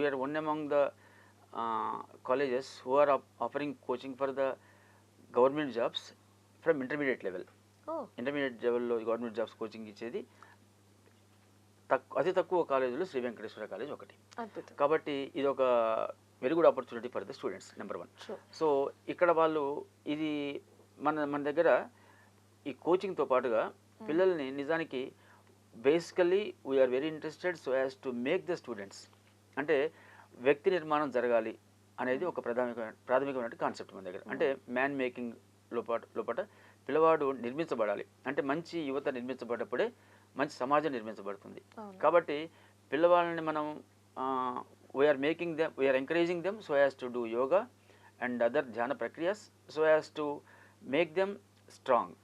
We are one among the colleges who are offering coaching for the government jobs from intermediate level intermediate లెవెల్లో government jobs coaching ఇచ్చేది తక్కువ అతి తక్కువ కాలేజీలో Shri Venkateswara college ఒకటి. కాబట్టి ఇది ఒక very good opportunity for the students number one Sure. So ఇక్కడ వాళ్ళు ఇది మన మన దగ్గర ఈ కోచింగ్తో పాటుగా పిల్లల్ని నిజానికి basically we are very interested so as to make the students అంటే వ్యక్తి నిర్మాణం జరగాలి అనేది ఒక ప్రాథమిక ప్రాథమికమైన కాన్సెప్ట్ మన దగ్గర. అంటే మ్యాన్ మేకింగ్ లోపట లోపల పిల్లవాడు నిర్మించబడాలి. అంటే మంచి యువత నిర్మించబడ్డప్పుడే మంచి సమాజం నిర్మించబడుతుంది. కాబట్టి పిల్లవాళ్ళని మనం we are making them we are encouraging them so as to do yoga and other ధ్యాన ప్రక్రియస్ so as to make them strong.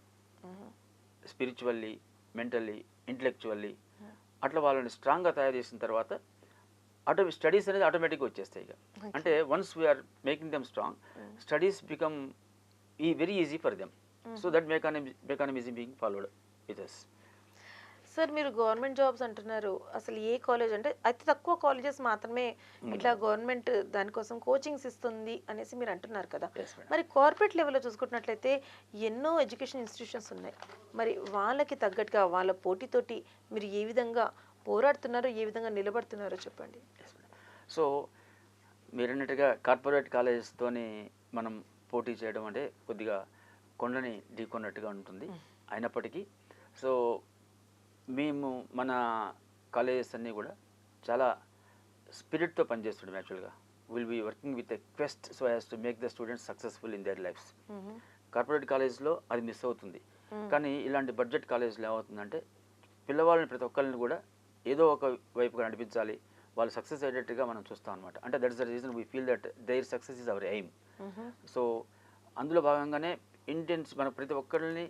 Spiritually mentally intellectually అట్లా వాళ్ళని స్ట్రాంగ్గా తయారు చేసిన తర్వాత ఆటో స్టడీస్ అనేది ఆటోమేటిక్గా వచ్చేస్తాయి ఇక. అంటే once we are making them strong studies become ఈ very easy for them. So that మెకానిమ్ mechanism being followed with us. Sir మీరు గవర్నమెంట్ జాబ్స్ అంటున్నారు. అసలు ఏ కాలేజ్ అంటే అతి తక్కువ కాలేజెస్ మాత్రమే ఇట్లా గవర్నమెంట్ దానికోసం కోచింగ్స్ ఇస్తుంది అనేసి మీరు అంటున్నారు కదా. మరి కార్పొరేట్ లెవెల్లో చూసుకున్నట్లయితే ఎన్నో ఎడ్యుకేషన్ ఇన్స్టిట్యూషన్స్ ఉన్నాయి. మరి వాళ్ళకి తగ్గట్టుగా వాళ్ళ పోటీతోటి మీరు ఏ విధంగా పోరాడుతున్నారో ఏ విధంగా నిలబడుతున్నారో చెప్పండి. సో మీరు అన్నట్టుగా కార్పొరేట్ కాలేజెస్తోని మనం పోటీ చేయడం అంటే కొద్దిగా కొండని ఢీకొన్నట్టుగా ఉంటుంది. అయినప్పటికీ సో మేము మన కాలేజెస్ అన్నీ కూడా చాలా స్పిరిట్తో పనిచేస్తుంటాం యాక్చువల్గా. Will be working with a quest so as to make the students successful in their lifes. Corporate కాలేజ్లో అది మిస్ అవుతుంది. మ్మ్. కానీ ఇలాంటి బడ్జెట్ కాలేజ్లో ఏమవుతుందంటే పిల్లవాళ్ళని ప్రతి ఒక్కరిని కూడా ఏదో ఒక వైపుగా నడిపించాలి. వాళ్ళు సక్సెస్ అయ్యేటట్టుగా మనం చూస్తాం అనమాట అంటే that is the reason we feel that their success is our aim. So అందులో భాగంగానే ఇంటెన్స్ మన ప్రతి ఒక్కరిని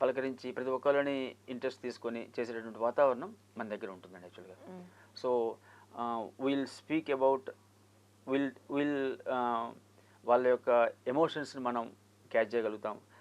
పలకరించి ప్రతి ఒక్కరిని ఇంట్రెస్ట్ తీసుకొని చేసేటటువంటి వాతావరణం మన దగ్గర ఉంటుందండి యాక్చువల్గా. So will speak about will will వాళ్ళ యొక్క ఎమోషన్స్ని మనం క్యాచ్ చేయగలుగుతాం.